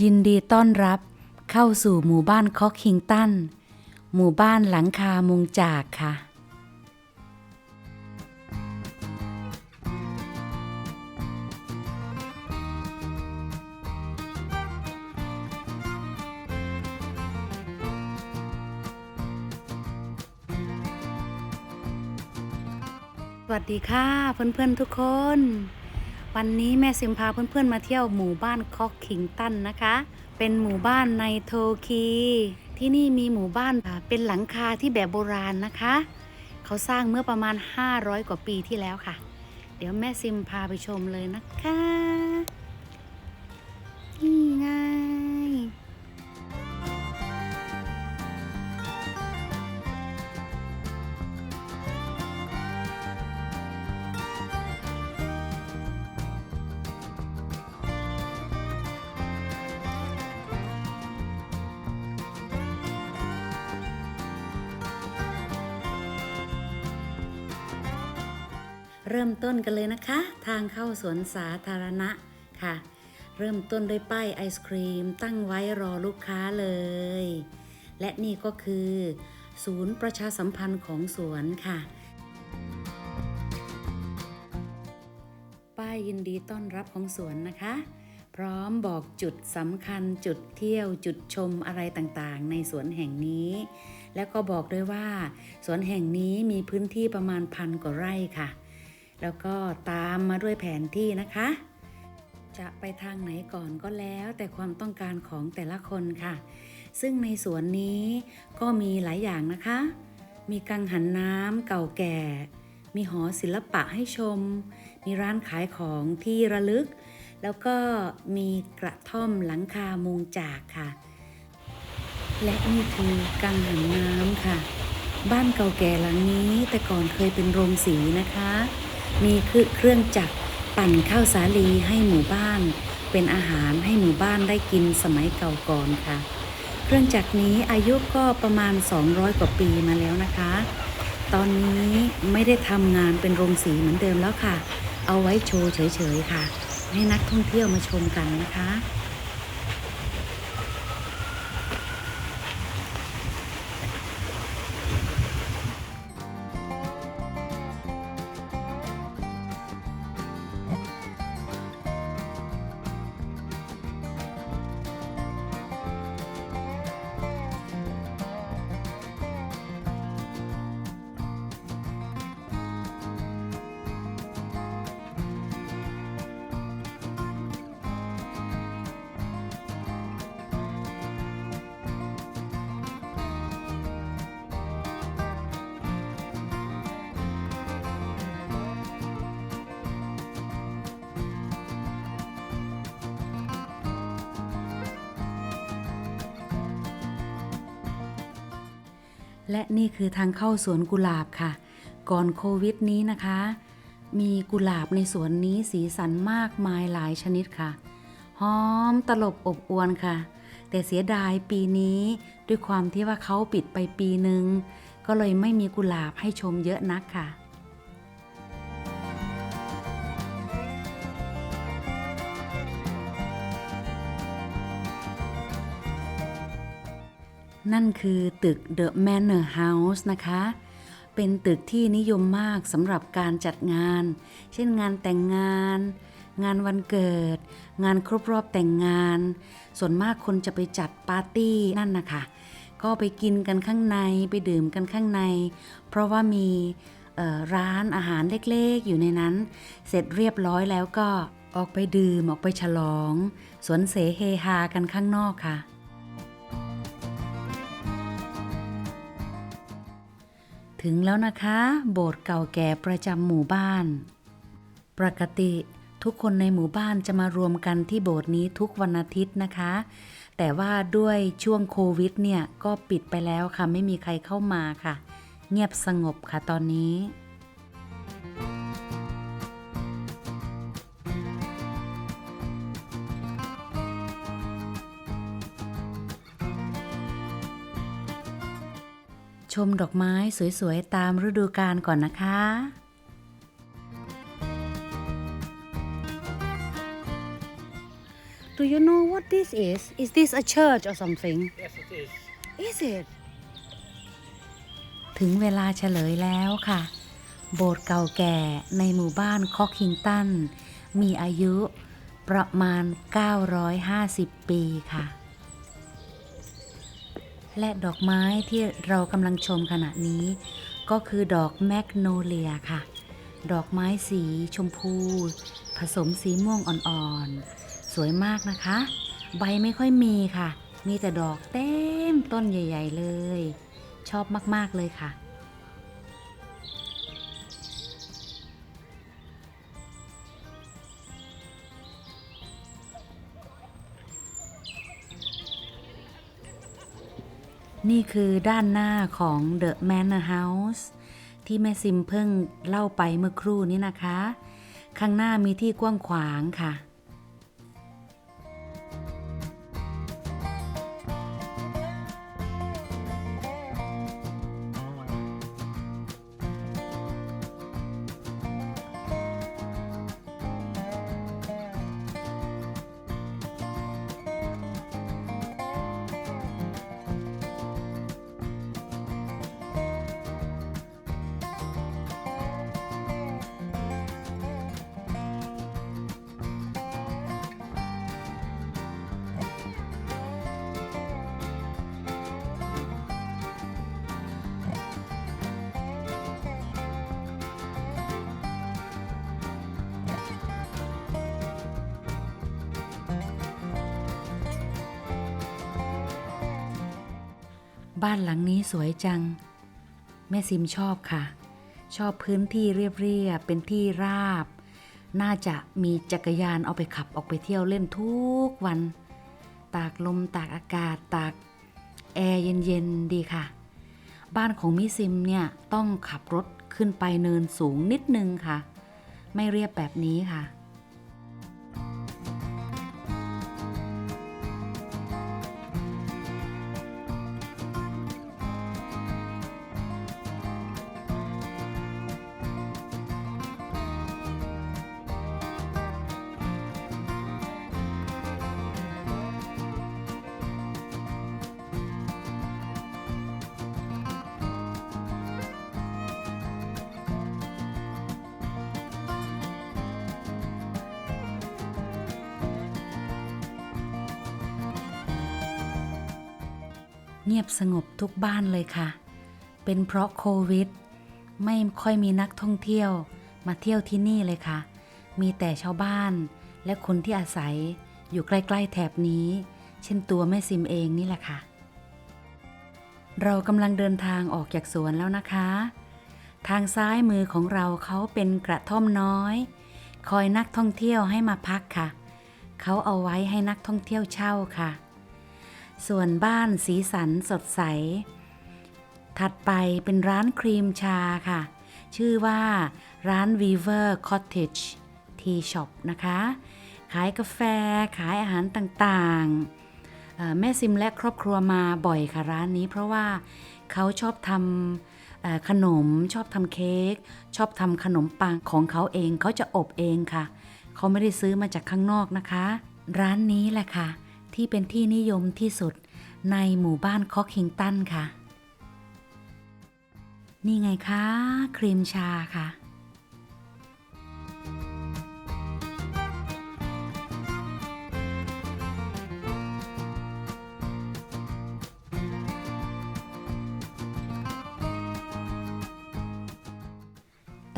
ยินดีต้อนรับเข้าสู่หมู่บ้านคอกคิงตัน หมู่บ้านหลังคามุงจากค่ะ สวัสดีค่ะเพื่อนๆทุกคน วันนี้แม่ซิมพาเพื่อนๆมาเที่ยวหมู่บ้านคอกคิงตันนะคะ เป็นหมู่บ้านในโทคีที่นี่มีหมู่บ้านเป็นหลังคาที่แบบโบราณนะคะ เขาสร้างเมื่อประมาณ 500 กว่าปีที่แล้วค่ะ เดี๋ยวแม่ซิมพาไปชมเลยนะคะ เริ่มต้นกันเลยนะคะ ทางเข้าสวนสาธารณะค่ะ เริ่มต้นด้วยป้ายไอศครีม ตั้งไว้รอลูกค้าเลย และนี่ก็คือ ศูนย์ประชาสัมพันธ์ของสวนค่ะ ป้ายยินดีต้อนรับของสวนนะคะ พร้อมบอกจุดสำคัญจุดเที่ยวจุดชมอะไรต่างๆ ในสวนแห่งนี้ แล้วก็บอกด้วยว่า สวนแห่งนี้มีพื้นที่ประมาณพันกว่าไร่ค่ะ แล้วก็ตามมาด้วยแผนที่นะคะ จะไปทางไหนก่อนก็แล้ว แต่ความต้องการของแต่ละคนค่ะ ซึ่งในสวนนี้ก็มีหลายอย่างนะคะ มีกังหันน้ำเก่าแก่ มีหอศิลปะให้ชม มีร้านขายของที่ระลึก แล้วก็มีกระท่อมหลังคามุงจากค่ะ และนี่คือกังหันน้ำค่ะบ้านเก่าแก่หลังนี้แต่ก่อนเคยเป็นโรงสีนะคะ มีเครื่องจักรปั่นข้าวสาลีให้หมู่บ้าน เป็นอาหารให้หมู่บ้านได้กินสมัยเก่าก่อนค่ะ เครื่องจักรนี้อายุก็ประมาณ 200 กว่าปีมาแล้วนะคะ ตอนนี้ไม่ได้ทำงานเป็นโรงสีเหมือนเดิมแล้วค่ะ เอาไว้โชว์เฉยๆค่ะ ให้นักท่องเที่ยวมาชมกันนะคะ และนี่คือทางเข้าสวนกุหลาบค่ะ ก่อนโควิดนี้นะคะ มีกุหลาบในสวนนี้สีสันมากมายหลายชนิดค่ะ หอมตลบอบอวนค่ะ แต่เสียดายปีนี้ด้วยความที่ว่าเขาปิดไปปีหนึ่งก็เลยไม่มีกุหลาบให้ชมเยอะนักค่ะ นั่นคือตึก The Manor House นะคะ เป็นตึกที่นิยมมากสำหรับการจัดงาน เช่นงานแต่งงาน งานวันเกิด งานครบรอบแต่งงาน ส่วนมากคนจะไปจัดปาร์ตี้นั่นนะคะ ก็ไปกินกันข้างในไปดื่มกันข้างใน เพราะว่ามีร้านอาหารเล็กๆ อยู่ในนั้น เสร็จเรียบร้อยแล้วก็ออกไปดื่มออกไปฉลอง สวนเสเฮฮากันข้างนอกค่ะ ถึงแล้วนะคะ โบสถ์เก่าแก่ประจำหมู่บ้าน ปกติทุกคนในหมู่บ้านจะมารวมกันที่โบสถ์นี้ทุกวันอาทิตย์นะคะ แต่ว่าด้วยช่วงโควิดเนี่ยก็ปิดไปแล้วค่ะ ไม่มีใครเข้ามาค่ะ เงียบสงบค่ะตอนนี้ มดอกไม้สวยๆ ตามฤดูกาลก่อนนะคะร Do you know what this is? Is this a church or something? Yes, it is. Is it? ถึงเวลาเฉลยแล้วค่ะ โบสถ์เก่าแก่ในหมู่บ้านคอกคิงตัน มีอายุประมาณ 950 ปีค่ะ และดอกไม้ที่เรากำลังชมขณะนี้ ก็คือดอกแมกโนเลียค่ะ ดอกไม้สีชมพู ผสมสีม่วงอ่อนๆ สวยมากนะคะ ใบไม่ค่อยมีค่ะ มีแต่ดอกเต็มต้นใหญ่ ๆ เลย ชอบมาก ๆ เลยค่ะ นี่คือด้านหน้าของ The Manor House ที่แม่ซิมเพิ่งเล่าไปเมื่อครู่นี้นะคะ ข้างหน้ามีที่กว้างขวางค่ะ บ้านหลังนี้สวยจัง แม่ซิมชอบค่ะ ชอบพื้นที่เรียบๆเป็นที่ราบ น่าจะมีจักรยานเอาไปขับออกไปเที่ยวเล่นทุกวัน ตากลมตากอากาศตากแอร์เย็นๆดีค่ะ บ้านของมิซิมเนี่ยต้องขับรถขึ้นไปเนินสูงนิดนึงค่ะ ไม่เรียบแบบนี้ค่ะ เงียบสงบทุกบ้านเลยค่ะ เป็นเพราะโควิด ไม่ค่อยมีนักท่องเที่ยวมาเที่ยวที่นี่เลยค่ะ มีแต่ชาวบ้าน และคนที่อาศัยอยู่ใกล้ๆแถบนี้ เช่นตัวแม่ซิมเองนี่แหละค่ะ เรากำลังเดินทางออกจากสวนแล้วนะคะ ทางซ้ายมือของเราเขาเป็นกระท่อมน้อย คอยนักท่องเที่ยวให้มาพักค่ะ เขาเอาไว้ให้นักท่องเที่ยวเช่าค่ะ ส่วนบ้านสีสันสดใส ถัดไปเป็นร้านครีมชาค่ะ ชื่อว่าร้าน Weaver Cottage Tea Shop นะคะ ขายกาแฟขายอาหารต่างๆ แม่ซิมและครอบครัวมาบ่อยค่ะร้านนี้ เพราะว่าเขาชอบทำขนมชอบทำเค้กชอบทำขนมปังของเขาเองเขาจะอบเองค่ะ เขาไม่ได้ซื้อมาจากข้างนอกนะคะ ร้านนี้แหละค่ะ ที่เป็นที่นิยมที่สุดในหมู่บ้านคอกคิงตันค่ะ นี่ไงคะครีมชาค่ะ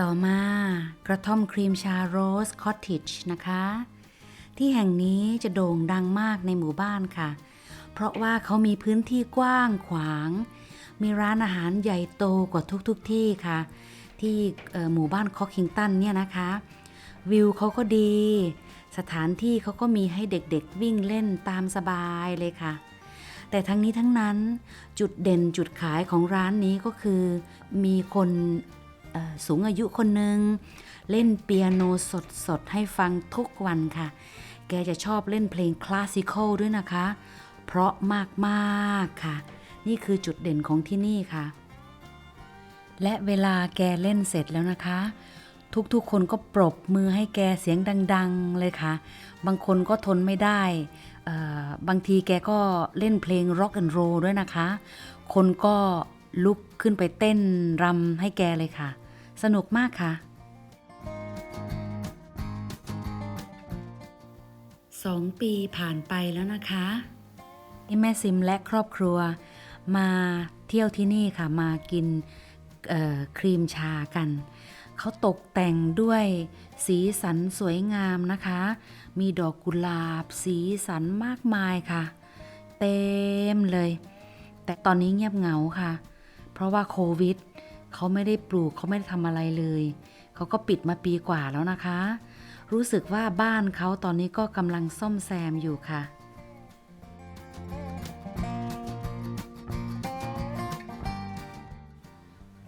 ต่อมากระท่อมครีมชาโรสคอตทิชนะคะ ที่แห่งนี้จะโด่งดังมากในหมู่บ้านค่ะ เพราะว่าเขามีพื้นที่กว้างขวาง มีร้านอาหารใหญ่โตกว่าทุกๆทที่ค่ะ ที่หมู่บ้านคอคิงตันเนี่ยนะคะ วิวเขาก็ดี สถานที่เขาก็มีให้เด็กๆวิ่งเล่นตามสบายเลยค่ะแต่ทั้งนี้ทั้งนั้นจุดเด่นจุดขายของร้านนี้ก็คือ มีคนสูงอายุคนหนึ่ง เล่นเปียโนสดๆ ให้ฟังทุกวันค่ะ แกจะชอบเล่นเพลงคลาสสิคอลด้วยนะคะ เพราะมากๆค่ะ นี่คือจุดเด่นของที่นี่ค่ะ และเวลาแกเล่นเสร็จแล้วนะคะ ทุกๆคนก็ปรบมือให้แกเสียงดัง ๆเลยค่ะ บางคนก็ทนไม่ได้เอ่อบางทีแกก็เล่นเพลง Rock and Roll ด้วยนะคะ คนก็ลุกขึ้นไปเต้นรำให้แกเลยค่ะ สนุกมากค่ะ สองปีผ่านไปแล้วนะคะที่แม่ซิมและครอบครัวมาเที่ยวที่นี่ค่ะมากินครีมชากัน เขาตกแต่งด้วยสีสันสวยงามนะคะ มีดอกกุหลาบ สีสันมากมายค่ะ เต็มเลย แต่ตอนนี้เงียบเหงาค่ะ เพราะว่าโควิดเขาไม่ได้ปลูกเขาไม่ได้ทำอะไรเลย เขาก็ปิดมาปีกว่าแล้วนะคะ รู้สึกว่าบ้านเขาตอนนี้ก็กำลังซ่อมแซมอยู่ค่ะ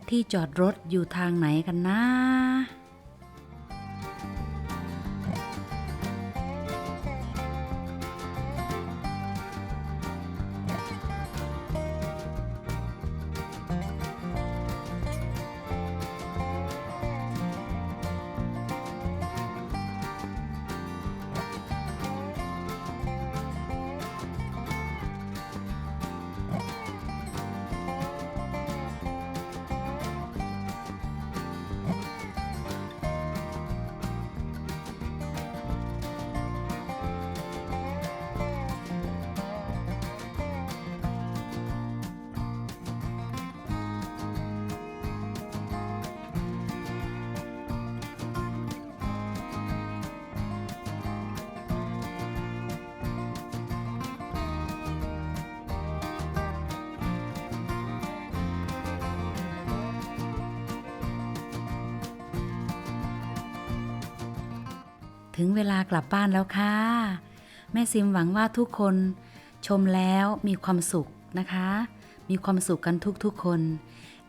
ที่จอดรถอยู่ทางไหนกันนะ ถึงเวลากลับบ้านแล้วค่ะ แม่ซิมหวังว่าทุกคนชมแล้วมีความสุขนะคะ มีความสุขกันทุกๆคน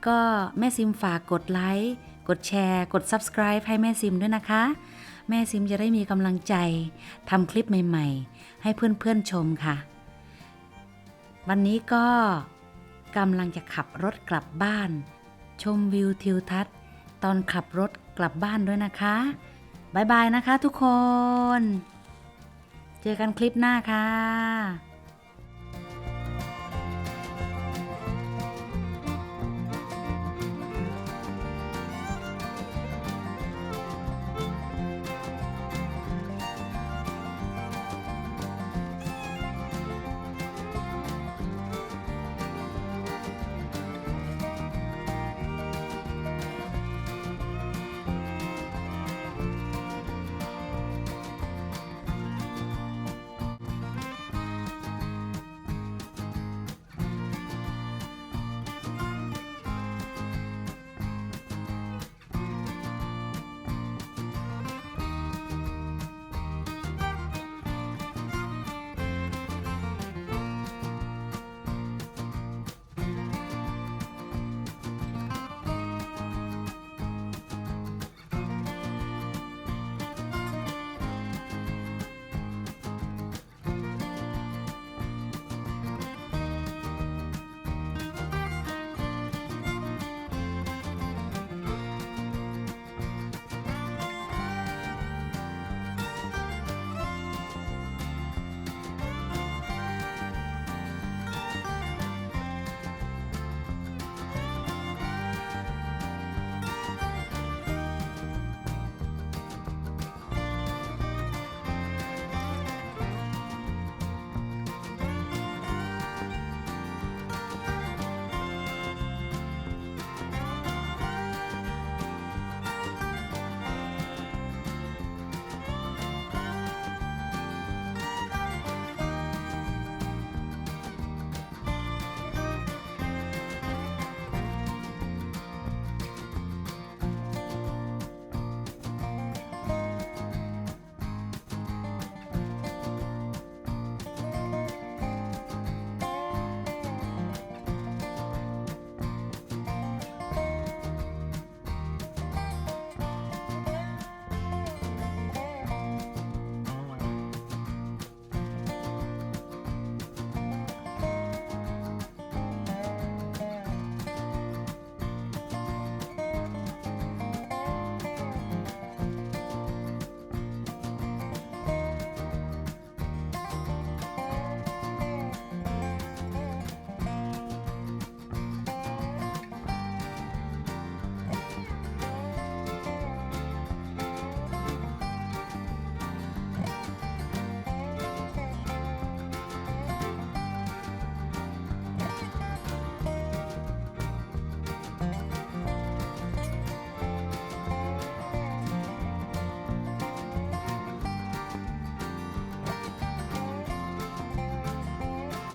ก็แม่ซิมฝากกดไลค์ กดแชร์ กด subscribe ให้แม่ซิมด้วยนะคะ แม่ซิมจะได้มีกำลังใจทำคลิปใหม่ๆ ให้เพื่อนๆชมค่ะ วันนี้ก็กำลังจะขับรถกลับบ้าน ชมวิวทิวทัศน์ ตอนขับรถกลับบ้านด้วยนะคะ บายบายนะคะทุกคน เจอกันคลิปหน้าค่ะ